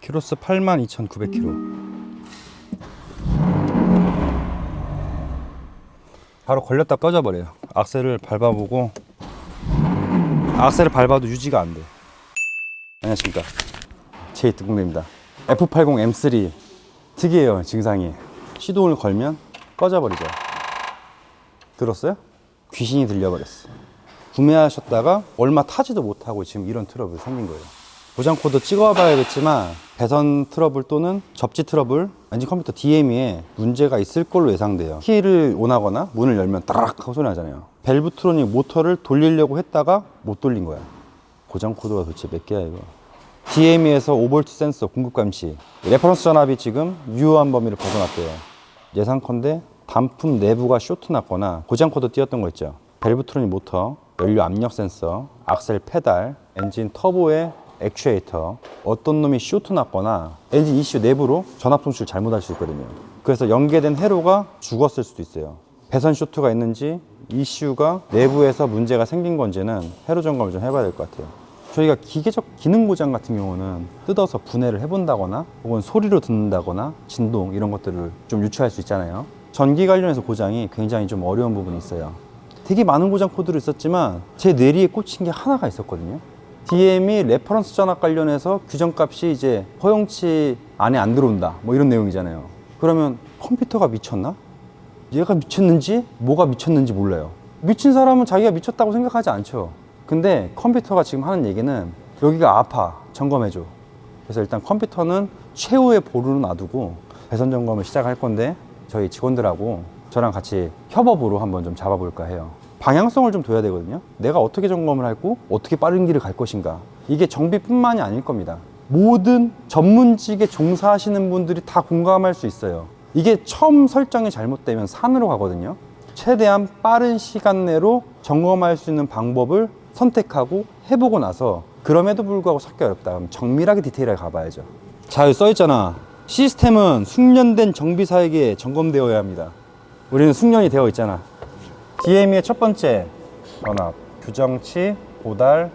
키로수 82,900km. 바로 걸렸다 꺼져버려요. 악셀을 밟아보고 악셀을 밟아도 유지가 안 돼. 안녕하십니까. 제이트공대입니다. F80 M3 특이해요 증상이. 시동을 걸면 꺼져버리죠. 들었어요? 귀신이 들려버렸어. 구매하셨다가 얼마 타지도 못하고 지금 이런 트러블 생긴 거예요. 고장 코드 찍어 봐야겠지만 배선 트러블 또는 접지 트러블 엔진 컴퓨터 DME에 문제가 있을 걸로 예상돼요. 키를 온하거나 문을 열면 따락 하고 소리 나잖아요. 벨브트로닉 모터를 돌리려고 했다가 못 돌린 거야. 고장 코드가 도대체 몇 개야 이거. DME에서 5V 센서 공급 감시. 레퍼런스 전압이 지금 유효한 범위를 벗어났대요. 예상컨대 단품 내부가 쇼트 났거나 고장 코드 띄었던 거 있죠. 벨브트로닉 모터, 연료 압력 센서, 악셀 페달, 엔진 터보의 액추에이터 어떤 놈이 쇼트 났거나 엔진 이슈 내부로 전압 손실 잘못할 수 있거든요. 그래서 연계된 회로가 죽었을 수도 있어요. 배선 쇼트가 있는지 이슈가 내부에서 문제가 생긴 건지는 회로 점검을 좀 해봐야 될 것 같아요. 저희가 기계적 기능 고장 같은 경우는 뜯어서 분해를 해본다거나 혹은 소리로 듣는다거나 진동 이런 것들을 좀 유추할 수 있잖아요. 전기 관련해서 고장이 굉장히 좀 어려운 부분이 있어요. 되게 많은 고장 코드를 있었지만 제 뇌리에 꽂힌 게 하나가 있었거든요. DM이 레퍼런스 전압 관련해서 규정값이 이제 허용치 안에 안 들어온다. 뭐 이런 내용이잖아요. 그러면 컴퓨터가 미쳤나? 얘가 미쳤는지 뭐가 미쳤는지 몰라요. 미친 사람은 자기가 미쳤다고 생각하지 않죠. 근데 컴퓨터가 지금 하는 얘기는 여기가 아파 점검해줘. 그래서 일단 컴퓨터는 최후의 보루로 놔두고 배선 점검을 시작할 건데 저희 직원들하고 저랑 같이 협업으로 한번 좀 잡아볼까 해요. 방향성을 좀 둬야 되거든요. 내가 어떻게 점검을 할고 어떻게 빠른 길을 갈 것인가. 이게 정비뿐만이 아닐 겁니다. 모든 전문직에 종사하시는 분들이 다 공감할 수 있어요. 이게 처음 설정이 잘못되면 산으로 가거든요. 최대한 빠른 시간 내로 점검할 수 있는 방법을 선택하고 해보고 나서 그럼에도 불구하고 찾기 어렵다. 그럼 정밀하게 디테일하게 가봐야죠. 자, 여기 써있잖아. 시스템은 숙련된 정비사에게 점검되어야 합니다. 우리는 숙련이 되어 있잖아. DME의 첫 번째 전압, 규정치, 고달,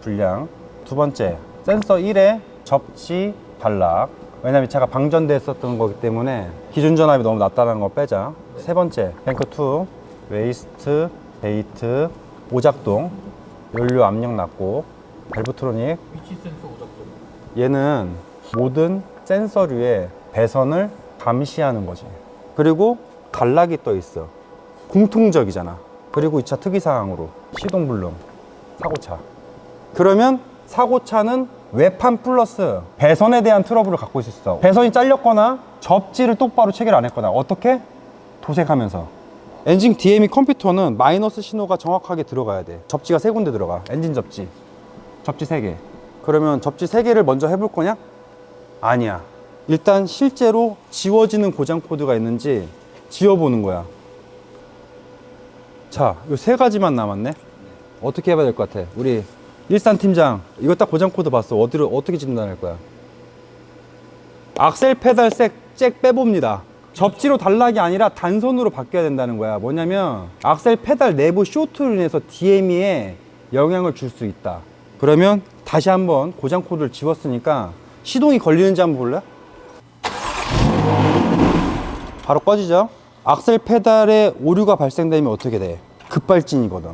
불량. 두 번째 센서 1의 접지, 단락. 왜냐면 이 차가 방전됐었던 거기 때문에 기준 전압이 너무 낮다는 거 빼자. 세 번째 뱅크 2, 웨이스트, 베이트, 오작동, 연료 압력 낮고, 밸브트로닉. 위치 센서 오작동. 얘는 모든 센서류의 배선을 감시하는 거지. 그리고 단락이 떠 있어. 공통적이잖아. 그리고 이 차 특이사항으로 시동 불능, 사고차. 그러면 사고차는 외판 플러스 배선에 대한 트러블을 갖고 있어. 배선이 잘렸거나 접지를 똑바로 체결 안 했거나 어떻게? 도색하면서. 엔진 DME 컴퓨터는 마이너스 신호가 정확하게 들어가야 돼. 접지가 세 군데 들어가. 엔진 접지. 접지 세 개. 그러면 접지 세 개를 먼저 해볼 거냐? 아니야. 일단 실제로 지워지는 고장 코드가 있는지 지워보는 거야. 자, 요 세 가지만 남았네. 어떻게 해봐야 될 것 같아? 우리 일산 팀장, 이거 딱 고장 코드 봤어. 어디로 어떻게 진단할 거야? 악셀 페달 색, 잭 빼봅니다. 접지로 단락이 아니라 단선으로 바뀌어야 된다는 거야. 뭐냐면 악셀 페달 내부 쇼트로 인해서 DME에 영향을 줄 수 있다. 그러면 다시 한번 고장 코드를 지웠으니까 시동이 걸리는지 한번 볼래? 바로 꺼지죠. 악셀 페달에 오류가 발생되면 어떻게 돼? 급발진이거든.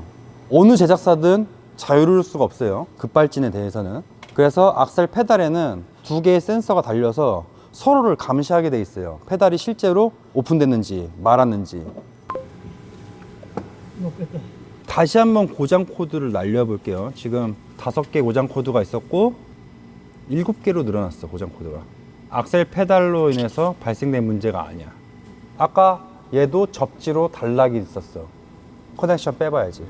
어느 제작사든 자유로울 수가 없어요. 급발진에 대해서는. 그래서 악셀 페달에는 두 개의 센서가 달려서 서로를 감시하게 돼 있어요. 페달이 실제로 오픈됐는지 말았는지. 다시 한번 고장 코드를 날려볼게요. 지금 다섯 개 고장 코드가 있었고 일곱 개로 늘어났어 고장 코드가. 악셀 페달로 인해서 발생된 문제가 아니야. 아까 얘도 접지로 단락이 있었어. 커넥션 빼봐야지.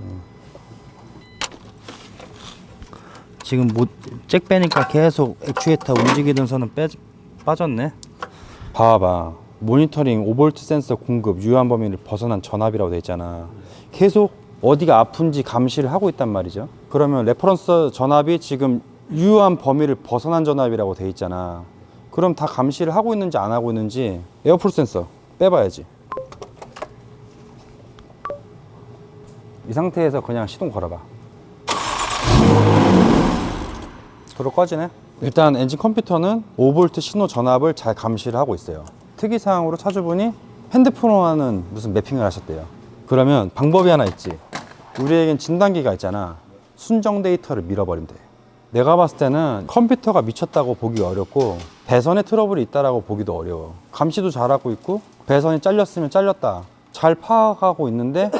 음. 지금 못잭 빼니까 계속 액추에이터 움직이던 선은 빼, 빠졌네. 봐봐. 모니터링 5V 센서 공급 유효한 범위를 벗어난 전압이라고 돼 있잖아. 계속 어디가 아픈지 감시를 하고 있단 말이죠. 그러면 레퍼런스 전압이 지금 유효한 범위를 벗어난 전압이라고 돼 있잖아. 그럼 다 감시를 하고 있는지 안 하고 있는지 에어풀 센서 빼봐야지. 이 상태에서 그냥 시동 걸어봐. 불어 꺼지네. 일단 엔진 컴퓨터는 5V 신호 전압을 잘 감시를 하고 있어요. 특이사항으로 차주분이 핸드폰으로 하는 무슨 매핑을 하셨대요. 그러면 방법이 하나 있지. 우리에겐 진단기가 있잖아. 순정 데이터를 밀어버린대. 내가 봤을 때는 컴퓨터가 미쳤다고 보기 어렵고 배선에 트러블이 있다라고 보기도 어려워. 감시도 잘하고 있고 배선이 잘렸으면 잘렸다. 잘 파악하고 있는데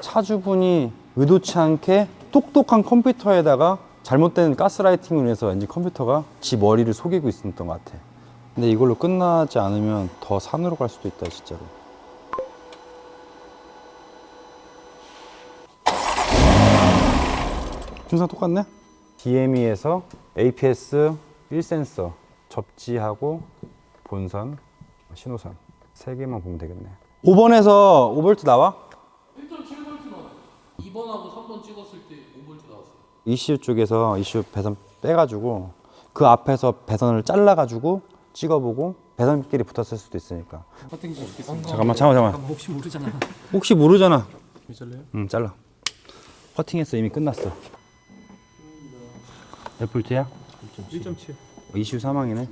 차주분이 의도치 않게 똑똑한 컴퓨터에다가 잘못된 가스라이팅을 해서 엔진 컴퓨터가 지 머리를 속이고 있었던 것 같아. 근데 이걸로 끝나지 않으면 더 산으로 갈 수도 있다, 진짜로. 증상 똑같네? DME에서 APS 1센서 접지하고 본선, 신호선 세 개만 보면 되겠네. 5번에서 5V 나와? 1.7V 나와. 2번하고 3번 찍었을 때 5V 나왔어요. 이슈 쪽에서 이슈 배선 빼가지고 그 앞에서 배선을 잘라가지고 찍어보고 배선끼리 붙었을 수도 있으니까. 있겠습니다. 잠깐만, 잠깐만, 잠깐만. 혹시 모르잖아. 혹시 모르잖아. 왜 잘래요? 응, 잘라. 커팅했어, 이미 끝났어. 몇 볼트야? 1.7. 이슈 사망이네.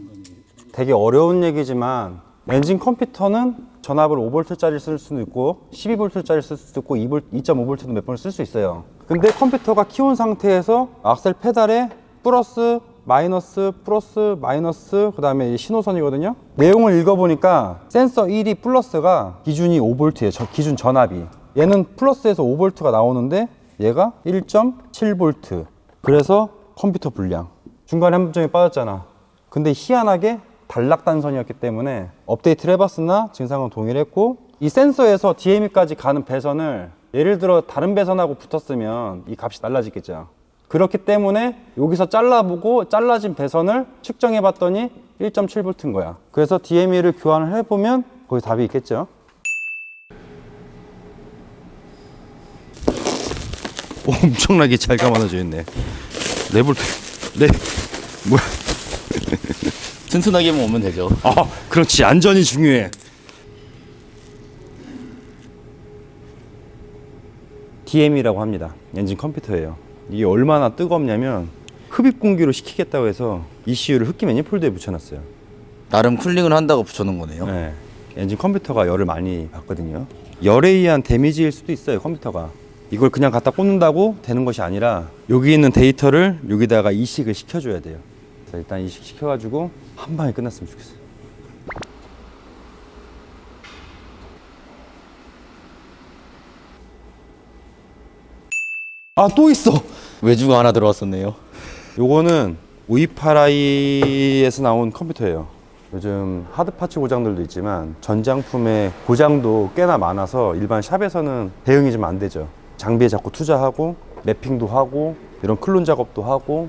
되게 어려운 얘기지만 엔진 컴퓨터는 전압을 5V짜리 쓸 수도 있고 12V짜리 쓸 수도 있고 2V, 2.5V도 몇 번을 쓸 수 있어요. 근데 컴퓨터가 키운 상태에서 악셀 페달에 플러스 마이너스 플러스 마이너스 그 다음에 이 신호선이거든요. 내용을 읽어보니까 센서 1이 플러스가 기준이 5V예요. 저 기준 전압이. 얘는 플러스에서 5V가 나오는데 얘가 1.7V. 그래서 컴퓨터 불량. 중간에 한 점이 빠졌잖아. 근데 희한하게 단락 단선이었기 때문에 업데이트를 해봤으나 증상은 동일했고 이 센서에서 DME까지 가는 배선을 예를 들어 다른 배선하고 붙었으면 이 값이 달라지겠죠. 그렇기 때문에 여기서 잘라보고 잘라진 배선을 측정해 봤더니 1.7V인 거야. 그래서 DME를 교환을 해보면 거기 답이 있겠죠. 엄청나게 잘 감아놔져 있네. 네 볼트, 네 뭐야? 튼튼하게만 오면 되죠. 아, 그렇지. 안전이 중요해. DM이라고 합니다. 엔진 컴퓨터예요. 이게 얼마나 뜨겁냐면 흡입 공기로 식히겠다고 해서 ECU를 흡기 매니폴드에 붙여놨어요. 나름 쿨링을 한다고 붙여놓은 거네요. 네. 엔진 컴퓨터가 열을 많이 받거든요. 열에 의한 데미지일 수도 있어요, 컴퓨터가. 이걸 그냥 갖다 꽂는다고 되는 것이 아니라 여기 있는 데이터를 여기다가 이식을 시켜줘야 돼요. 그래서 일단 이식 시켜가지고 한 방에 끝났으면 좋겠어요. 아, 또 있어! 외주가 하나 들어왔었네요. 요거는 우이파라이에서 나온 컴퓨터예요. 요즘 하드 파츠 고장들도 있지만 전장품의 고장도 꽤나 많아서 일반 샵에서는 대응이 좀 안 되죠. 장비에 자꾸 투자하고 매핑도 하고 이런 클론 작업도 하고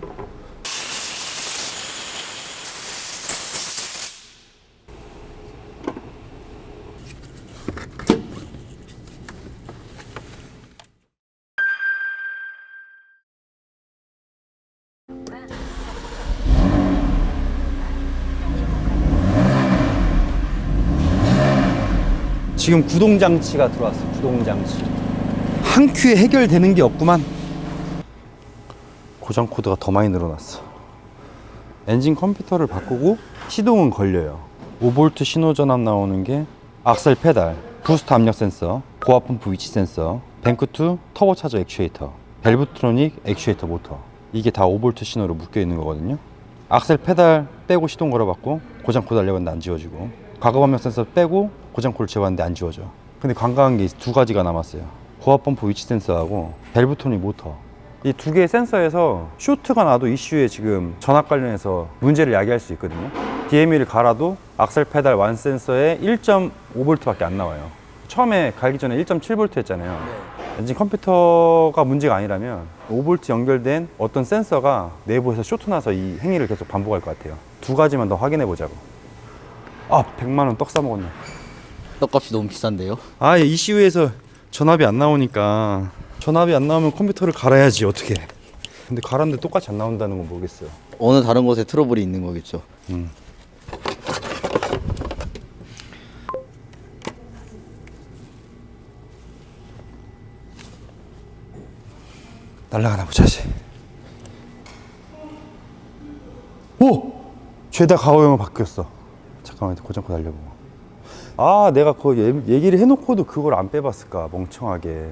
지금 구동 장치가 들어왔어. 구동 장치. 한 큐에 해결되는 게 없구만. 고장 코드가 더 많이 늘어났어. 엔진 컴퓨터를 바꾸고 시동은 걸려요. 5V 신호 전압 나오는 게 악셀 페달, 부스트 압력 센서, 고압 펌프 위치 센서, 뱅크2 터보 차저 액추에이터, 벨브트로닉 액추에이터 모터. 이게 다 5V 신호로 묶여 있는 거거든요. 악셀 페달 빼고 시동 걸어봤고 고장 코드 알려봤는데 안 지워지고 과거 반면 센서 빼고 고장 코드를 재봤는데 안 지워져. 근데 관광한 게 두 가지가 남았어요. 고압 펌프 위치 센서하고 밸브토닉 모터. 이 두 개의 센서에서 쇼트가 나도 이슈에 지금 전압 관련해서 문제를 야기할 수 있거든요. DME를 갈아도 악셀 페달 완 센서에 1.5V밖에 안 나와요. 처음에 갈기 전에 1.7V 했잖아요. 엔진 컴퓨터가 문제가 아니라면 5V 연결된 어떤 센서가 내부에서 쇼트 나서 이 행위를 계속 반복할 것 같아요. 두 가지만 더 확인해 보자고. 아, 100만 원 떡 싸 먹었네. 떡값이 너무 비싼데요. 아, ECU에서 전압이 안 나오니까 전압이 안 나오면 컴퓨터를 갈아야지 어떻게? 근데 갈았는데 똑같이 안 나온다는 건 모르겠어요. 어느 다른 곳에 트러블이 있는 거겠죠. 날라가나 보자지. 죄다 가오형으로 바뀌었어. 잠깐만 고정코 달려보고. 아 내가 그 예- 얘기를 해놓고도 그걸 안 빼봤을까 멍청하게.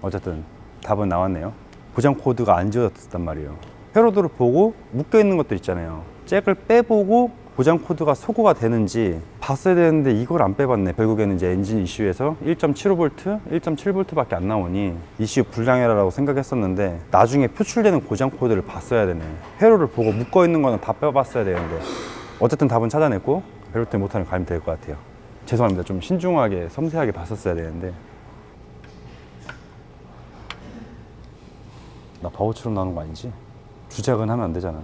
어쨌든 답은 나왔네요. 고장 코드가 안 지워졌단 말이에요. 회로도를 보고 묶여 있는 것들 있잖아요. 잭을 빼보고 고장 코드가 소거가 되는지 봤어야 되는데 이걸 안 빼봤네. 결국에는 이제 엔진 이슈에서 1.75V, 1.7V밖에 안 나오니 이슈 불량이라고 생각했었는데 나중에 표출되는 고장 코드를 봤어야 되네. 회로를 보고 묶어 있는 거는 다 빼봤어야 되는데 어쨌든 답은 찾아냈고 때 못하는 가면 될것 같아요. 죄송합니다. 좀 신중하게 섬세하게 봤었어야 되는데 나 바보처럼 나오는 거 아니지? 주작은 하면 안 되잖아.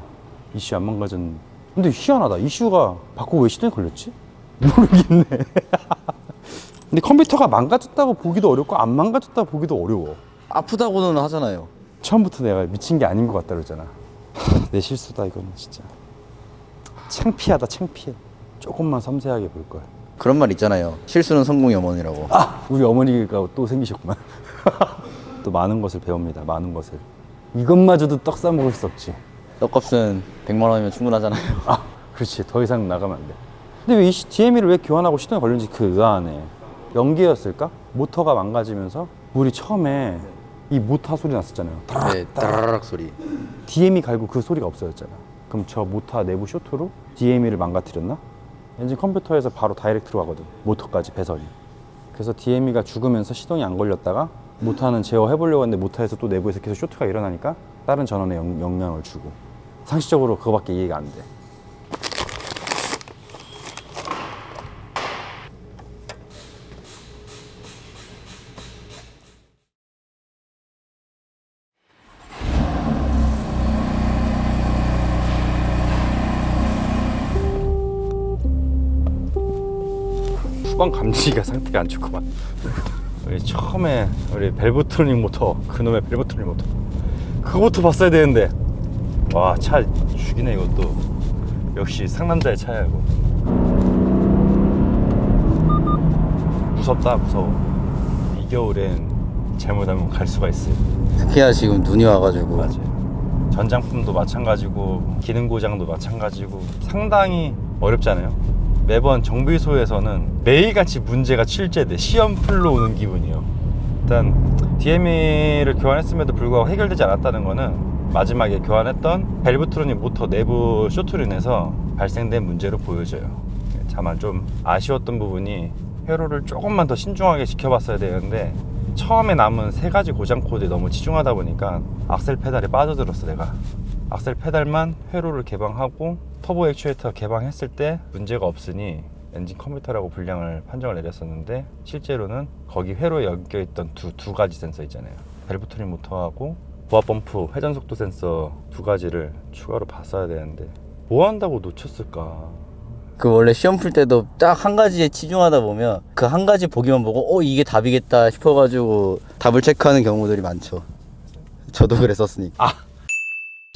이슈 안 망가진. 근데 희한하다. 이슈가 바꾸고 왜 시동이 걸렸지? 모르겠네. 근데 컴퓨터가 망가졌다고 보기도 어렵고 안 망가졌다고 보기도 어려워. 아프다고는 하잖아요. 처음부터 내가 미친 게 아닌 것 같다 그러잖아. 하, 내 실수다 이거는 진짜. 창피하다 창피해. 조금만 섬세하게 볼 걸. 그런 말 있잖아요. 실수는 성공의 어머니라고. 아 우리 어머니가 또 생기셨구만. 또 많은 것을 배웁니다. 많은 것을. 이것마저도 떡 싸 먹을 수 없지. 떡값은 100만 원이면 충분하잖아요. 아, 그렇지. 더 이상 나가면 안 돼. 근데 왜이 DME를 왜 교환하고 시동이 걸렸는지 그 의아하네. 연기였을까? 모터가 망가지면서 우리 처음에 이 모터 소리 났었잖아요. 네, 따라락 소리. DME 갈고 그 소리가 없어졌잖아. 그럼 저 모터 내부 쇼트로 DME를 망가뜨렸나? 엔진 컴퓨터에서 바로 다이렉트로 가거든. 모터까지 배선이. 그래서 DME가 죽으면서 시동이 안 걸렸다가 모터는 제어해 보려고 했는데 모터에서 또 내부에서 계속 쇼트가 일어나니까 다른 전원에 영, 영향을 주고 상식적으로 그거밖에 이해가 안 돼. 후방 감지가 상태가 안 좋구만. 우리 처음에 우리 벨브트로닉 모터 그놈의 벨브트로닉 모터 그거부터 봤어야 되는데 와 차 죽이네 이것도 역시 상남자의 차야 이거 무섭다 무서워 이 겨울엔 잘못하면 갈 수가 있어요 특히나 지금 눈이 와가지고. 맞아요. 전장품도 마찬가지고 기능 고장도 마찬가지고 상당히 어렵잖아요. 매번 정비소에서는 매일같이 문제가 출제돼 시험 풀로 오는 기분이에요. 일단 DME를 교환했음에도 불구하고 해결되지 않았다는 거는 마지막에 교환했던 벨브트로닉 모터 내부 쇼트로 인해서 발생된 문제로 보여져요. 다만 좀 아쉬웠던 부분이 회로를 조금만 더 신중하게 지켜봤어야 되는데 처음에 남은 세 가지 고장 코드에 너무 치중하다 보니까 악셀 페달에 빠져들었어 내가 악셀 페달만 회로를 개방하고 터보 액추에이터 개방했을 때 문제가 없으니 엔진 컴퓨터라고 분량을 판정을 내렸었는데 실제로는 거기 회로에 엮여 있던 두, 두 가지 센서 있잖아요 벨브트리 모터하고 보아 펌프 회전 속도 센서 두 가지를 추가로 봤어야 되는데 뭐 한다고 놓쳤을까 그 원래 시험 풀 때도 딱 한 가지에 치중하다 보면 그 한 가지 보기만 보고 어 이게 답이겠다 싶어가지고 답을 체크하는 경우들이 많죠. 저도 그랬었으니까.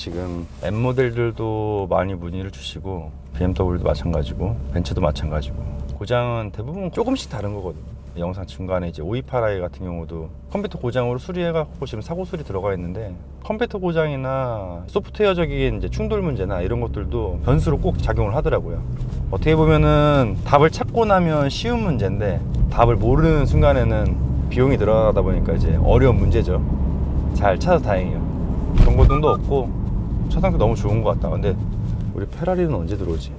지금 M 모델들도 많이 문의를 주시고 BMW도 마찬가지고 벤츠도 마찬가지고 고장은 대부분 조금씩 다른 거거든요. 영상 중간에 이제 528i 같은 경우도 컴퓨터 고장으로 수리해갖고 지금 사고 수리 들어가 있는데 컴퓨터 고장이나 소프트웨어적인 이제 충돌 문제나 이런 것들도 변수로 꼭 작용을 하더라고요. 어떻게 보면은 답을 찾고 나면 쉬운 문제인데 답을 모르는 순간에는 비용이 들어가다 보니까 이제 어려운 문제죠. 잘 찾아 다행이에요. 경고등도 없고 차상도 너무 좋은 것 같다. 근데 우리 페라리는 언제 들어오지?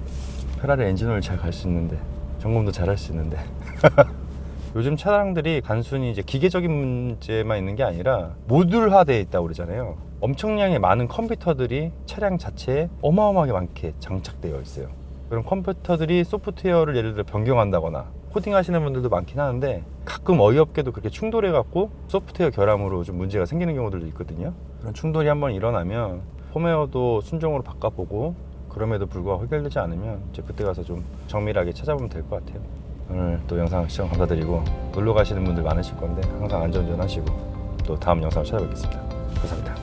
페라리 엔진오일 잘 갈 수 있는데 점검도 잘 할 수 있는데 요즘 차량들이 단순히 이제 기계적인 문제만 있는 게 아니라 모듈화되어 있다고 그러잖아요. 엄청량의 많은 컴퓨터들이 차량 자체에 어마어마하게 많게 장착되어 있어요. 그런 컴퓨터들이 소프트웨어를 예를 들어 변경한다거나 코딩하시는 분들도 많긴 하는데 가끔 어이없게도 그렇게 충돌해 갖고 소프트웨어 결함으로 좀 문제가 생기는 경우들도 있거든요. 그런 충돌이 한번 일어나면 펌웨어도 순정으로 바꿔보고 그럼에도 불구하고 해결되지 않으면 이제 그때 가서 좀 정밀하게 찾아보면 될 것 같아요. 오늘 또 영상 시청 감사드리고 놀러 가시는 분들 많으실 건데 항상 안전운전 하시고 또 다음 영상을 찾아뵙겠습니다. 감사합니다.